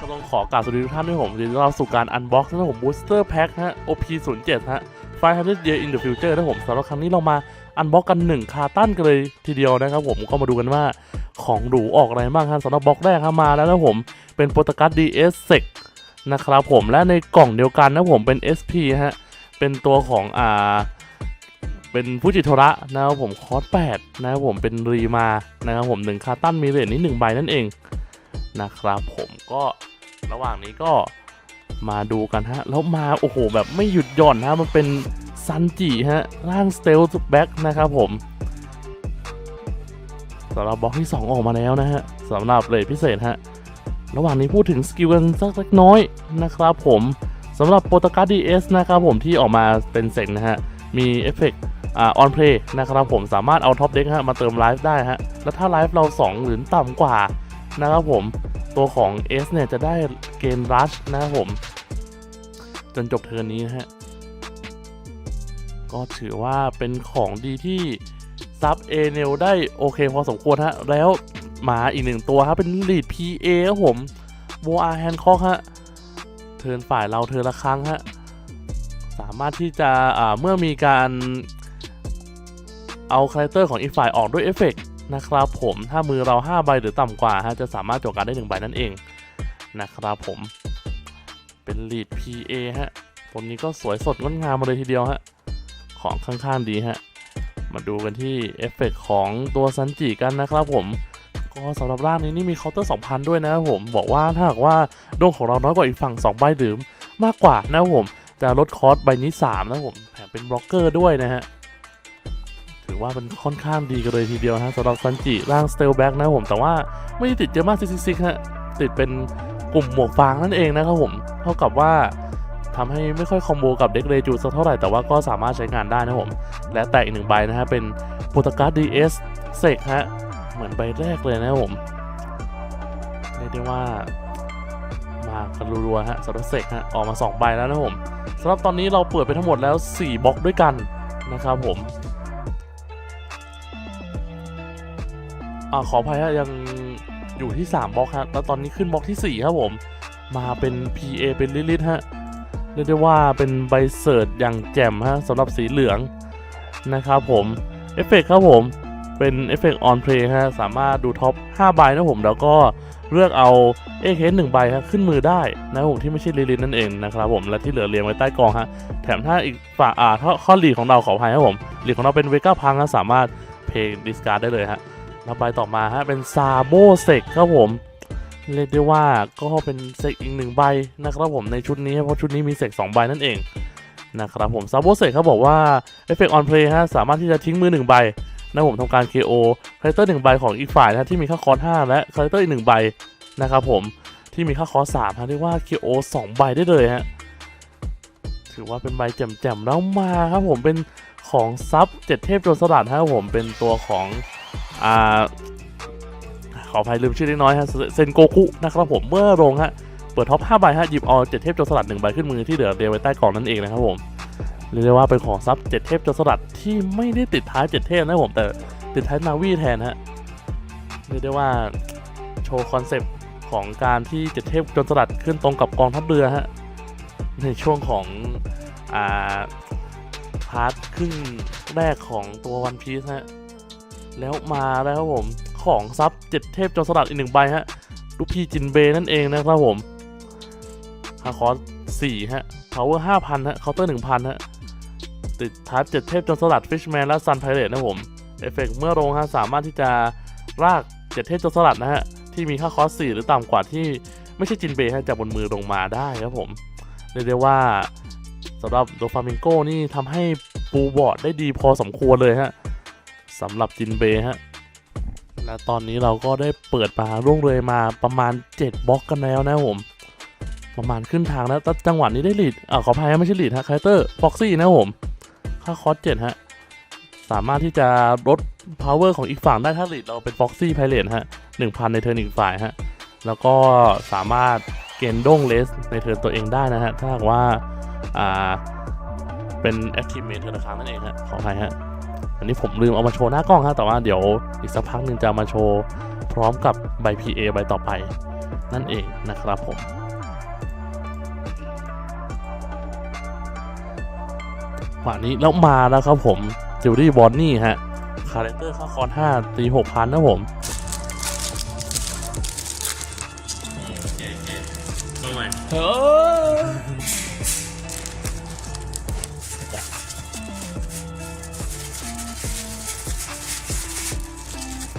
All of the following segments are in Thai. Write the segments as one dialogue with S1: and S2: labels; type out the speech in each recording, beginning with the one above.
S1: ก็ต้องขอกราบสวัสดีทุกท่านด้วยผมยินดีต้อนรับสู่การอันบ็อกซ์นะผมบูสเตอร์แพ็คฮะ OP 0 7 ฮะ500 Year in the Future นะผมสำหรับครั้งนี้เรามาอันบ็อกกัน 1 คาตั้นกันเลยทีเดียวนะครับผมก็มาดูกันว่าของหรูออกอะไรบ้างครับสำหรับบล็อกแรกครับมาแล้วนะผมเป็นโปรตกัส DS Sec นะครับผมและในกล่องเดียวกันนะผมเป็น SP ฮะ เป็นตัวของอ่าเป็นฟูจิโทระนะครับผมคอร์ส8นะครับผมเป็นรีมานะครับผมหนึ่งคาตั้นมีเหรียญนี้หนึ่งใบนั่นเอง นะครับผมก็ระหว่างนี้ก็มาดูกันฮะ แล้วมาโอ้โหแบบไม่หยุดหย่อนฮะมันเป็นซันจิฮะ ร่างสเตลส์แบ็กนะครับผมสำหรับบล็อกที่ 2 ออกมาแล้วนะฮะสำหรับเลทพิเศษฮะ ระหว่างนี้พูดถึงสกิลกันสักเล็กน้อยนะครับผมสำหรับโปรตการ์ด DS นะครับผมที่ออกมาเป็นเสกนะฮะ มีเอฟเฟกต์อ่าออนเพลย์นะครับผมสามารถเอาท็อปเด็กฮะมาเติมไลฟ์ได้ฮะ แล้วถ้าไลฟ์เรา 2 หรือต่ำกว่า นะครับผม ตัวของ S เนี่ยจะได้เกมรัชนะครับผม จนจบเทอร์นนี้นะฮะ ก็ถือว่าเป็นของดีที่ซับเอเนลได้โอเคพอสมควรฮะ แล้วหมาอีกหนึ่งตัวครับเป็นลีด PA ครับผมโบอาแฮนคอกฮะ เทิร์นฝ่ายเราเทิร์นละครั้งฮะ สามารถที่จะเมื่อมีการเอาคาแรคเตอร์ของอีกฝ่ายออกด้วยเอฟเฟกต์ นะครับผมถ้ามือเรา 5 ใบหรือต่ำกว่าฮะจะสามารถจมการได้ 1 ใบนั่นเองนะครับผมเป็นลีด PA ฮะตัวนี้ก็สวยสดงดงามมาเลยทีเดียวฮะของข้างๆดีฮะมาดูกันที่เอฟเฟกต์ของตัวซันจิกันนะครับผมก็สำหรับร่างนี้นี่มีเคาน์เตอร์2,000 ด้วยนะครับผมบอกว่าถ้าหากว่าดวงของเราน้อยกว่าอีกฝั่ง 2 ใบหรือมากกว่านะครับผมจะลดคอร์สใบนี้ 3 นะครับผมแถมเป็นบล็อกเกอร์ด้วยนะฮะ อว่าเป็นค่อนข้างดีกันเลยทีเดียวนะฮะสำหรับซันจิร่างสเตลแบ็กนะผม แต่ว่าไม่ได้ติดเยอะมากซิกซิกฮะติดเป็นกลุ่มหมวกฟางนั่นเองนะครับผม เท่ากับว่าทำให้ไม่ค่อยคอมโบกับเด็กเรจูสักเท่าไหร่ แต่ว่าก็สามารถใช้งานได้นะผม และแต่อีกหนึ่งใบนะฮะเป็นโปรตการ์ด DS เซกฮะเหมือนใบแรกเลยนะผมเรียกได้ว่ามากันรัวๆฮะสำหรับเซกฮะออกมา 2 ใบแล้วนะผมสำหรับตอนนี้เราเปิดไปทั้งหมดแล้ว 4บล็อกด้วยกันนะครับผม อ่าขออภัยฮะยังอยู่ที่ 3บล็อกฮะแล้วตอนนี้ขึ้นบล็อกที่ 4 ครับผม มาเป็น PA เป็นลิลิทฮะเรียกได้ว่าเป็นใบเสิร์ชอย่างแจ่มฮะสำหรับสีเหลืองนะครับผมเอฟเฟกครับผมเป็นเอฟเฟกต์ออนเพลย์ฮะสามารถดูท็อป 5 ใบนะผมแล้วก็เลือกเอาเอเคสหนึ่งใบฮะขึ้นมือได้นะผมที่ไม่ใช่ลิลิทนั่นเองนะครับผมและที่เหลือเรียงไว้ใต้กองฮะแถมถ้าอีกฝ่าอ่าถ้าข้อหลีของเราขออภัยครับผมหลีของเราเป็นเวก้าพังฮะสามารถเพย์ดิสการ์ดได้เลยฮะ แล้วใบต่อมาฮะเป็นซาโบเซกครับผม เรียกได้ว่าก็เป็นเซกอีกหนึ่งใบนะครับผมในชุดนี้เพราะชุดนี้มีเซกสองใบนั่นเองนะครับผมซาโบเซกเขาบอกว่าเอฟเฟกต์ออนเพลย์ฮะสามารถที่จะทิ้งมือหนึ่งใบนะผมทำการ KO คาแรคเตอร์หนึ่งใบของอีกฝ่ายนะที่มีค่าคอร์ส5และคาแรคเตอร์อีกหนึ่งใบนะครับผมที่มีค่าคอร์ส3ฮะเรียกว่า KO 2ใบได้เลยฮะถือว่าเป็นใบแจ่มๆแล้วมาครับผมเป็นของซับเจ็ดเทพโจรสลัดครับผมเป็นตัวของ อ่าขออภัยลืมชื่อเล็กน้อยฮะเซนโกคุนะครับผมเมื่อลงฮะเปิดท็อป5ใบฮะหยิบเอาเจ็ดเทพโจรสลัดหนึ่งใบขึ้นมือที่เหลือเรียงไว้ใต้กล่องนั่นเองนะครับผมเรียกได้ว่าเป็นของซับเจ็ดเทพโจรสลัดที่ไม่ได้ติดท้ายเจ็ดเทพนะผมแต่ติดท้ายนาวีแทนฮะเรียกได้ว่าโชว์คอนเซปต์ของการที่เจ็ดเทพโจรสลัดขึ้นตรงกับกองทัพเรือฮะในช่วงของอ่าพาร์ทครึ่งแรกของตัววันพีซฮะ แล้วมาแล้วครับผมของซับเจ็ดเทพจอสลัดอีกหนึ่งใบฮะลูกพีจินเบนั่นเองนะครับผมฮาคอสสี่ฮะพาวเวอร์ห้าพันฮะเคาน์เตอร์หนึ่งพันฮะติดทับเจ็ดเทพจอสลัดฟิชแมนและซันไพเรตนะผมเอฟเฟกเมื่อลงฮะสามารถที่จะรากเจ็ดเทพจอสลัดนะฮะที่มีค่าคอสสี่หรือต่ำกว่าที่ไม่ใช่จินเบฮะจากบนมือลงมาได้ครับผมเรียกได้ว่าสำหรับโดฟามิงโกนี่ทำให้ปูบอร์ดได้ดีพอสมควรเลยฮะ สำหรับจินเบฮะ และตอนนี้เราก็ได้เปิดมาร่วงเลยมาประมาณ 7บล็อกกันแล้วนะผม ประมาณขึ้นทางแล้วจังหวะนี้ได้ลีดอ่าขออภัยไม่ใช่ลีดฮะคาเตอร์ฟ็อกซี่นะผม ค่าคอสเจ็ดฮะ สามารถที่จะลด power ของอีกฝั่งได้ถ้าลีดเราเป็นฟ็อกซี่ไพเรตฮะหนึ่งพันในเทิร์นอีกฝ่ายฮะ แล้วก็สามารถเกณฑ์ด้งเลสในเทิร์นตัวเองได้นะฮะ ถ้าหากว่า อ่า เป็น active main เทิร์นละครั้งนั่นเองฮะ ขออภัยฮะ อันนี้ผมลืมเอามาโชว์หน้ากล้องครับแต่ว่าเดี๋ยวอีกสักพักหนึ่งจะมาโชว์พร้อมกับใบ PA ใบต่อไป นั่นเองนะครับผมฝั่งนี้แล้วมาแล้วครับผมจิวดี้บอนนี่ฮะคาแรคเตอร์ค่าคอน5ตี6,000นะผม
S2: เฮ้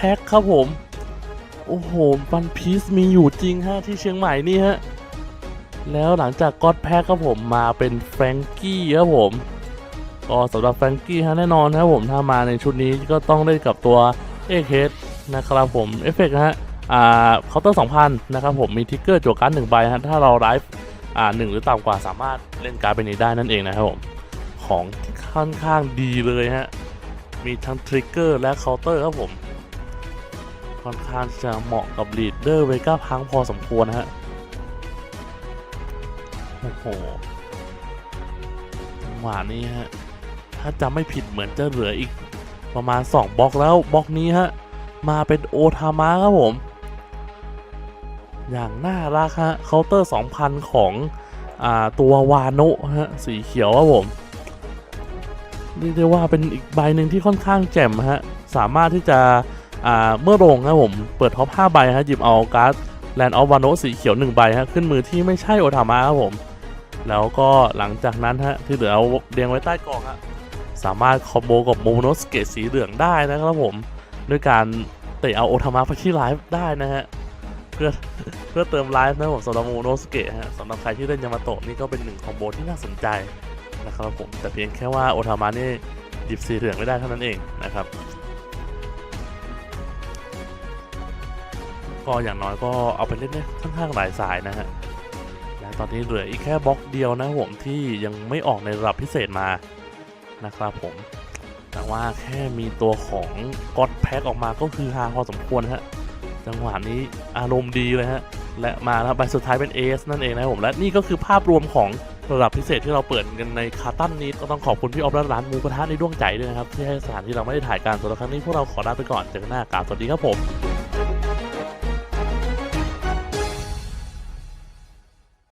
S1: แพ็คครับผม โอ้โหวันพีซมีอยู่จริงฮะที่เชียงใหม่นี่ฮะ แล้วหลังจากกอดแพ็คครับผมมาเป็นแฟรงกี้ครับผม ก็สำหรับแฟรงกี้ฮะแน่นอนครับผมถ้ามาในชุดนี้ก็ต้องเล่นกับตัวเอกเฮดนะครับผมเอฟเฟกต์ฮะอ่าเคาน์เตอร์2,000นะครับผมมีทิกเกอร์จั่วการ์ดหนึ่งใบฮะถ้าเราไลฟ์อ่าหนึ่งหรือต่ำกว่าสามารถเล่นการ์ดไปนี้ได้นั่นเองนะครับผมของค่อนข้างดีเลยฮะมีทั้งทริกเกอร์และเคาน์เตอร์ครับผม ค่อนข้างจะเหมาะกับลีดเดอร์เวก้าพังพอสมควรนะฮะ โอ้โหจังหวะนี้ฮะ ถ้าจำไม่ผิดเหมือนจะเหลืออีกประมาณ 2บล็อกแล้วบล็อกนี้ฮะ มาเป็นโอทามะครับผม อย่างน่ารักฮะเคาน์เตอร์ 2,000 ของอ่าตัววานะฮะสีเขียวครับผมเรียกได้ว่าเป็นอีกใบหนึ่งที่ค่อนข้างแจ่มฮะ สามารถที่จะ เมื่อลงครับผมเปิดท็อป5ใบฮะหยิบเอาการ์ดแลนด์ออฟวานโนสีเขียว1ใบฮะขึ้นมือที่ไม่ใช่โอทามะครับผม แล้วก็หลังจากนั้นฮะที่เหลือเอาเรียงไว้ใต้กล่องฮะสามารถคอมโบกับโมโนสเกตสีเหลืองได้นะครับผม ด้วยการเตะเอาโอทามะไปที่ไลฟ์ได้นะฮะเพื่อเพื่อเติมไลฟ์นะผมสำหรับโมโนสเกตฮะสำหรับใครที่เล่นยามาโตะนี่ก็เป็นหนึ่งคอมโบที่น่าสนใจนะครับผมแต่เพียงแค่ว่าโอทามานี่หยิบสีเหลืองไม่ได้เท่านั้นเองนะครับ ก็อย่างน้อยก็เอาไปเล่นได้ค่อนข้างหลายสายนะฮะและตอนนี้เหลืออีกแค่บล็อกเดียวนะผมที่ยังไม่ออกในระดับพิเศษมานะครับผม แต่ว่าแค่มีตัวของก็อดแพ็กออกมาก็คือฮาพอสมควรฮะจังหวะนี้อารมณ์ดีเลยฮะและมาแล้วใบสุดท้ายเป็น AS นั่นเองนะผมและนี่ก็คือภาพรวมของระดับพิเศษที่เราเปิดกันในคาตันนี้ก็ต้องขอบคุณพี่ออฟและร้านมูกระทะในดวงใจด้วยนะครับที่ให้สถานที่เราไม่ได้ถ่ายการสำหรับครั้งนี้พวกเราขอลาไปก่อนเจอกันหน้ากาสวัสดีครับผม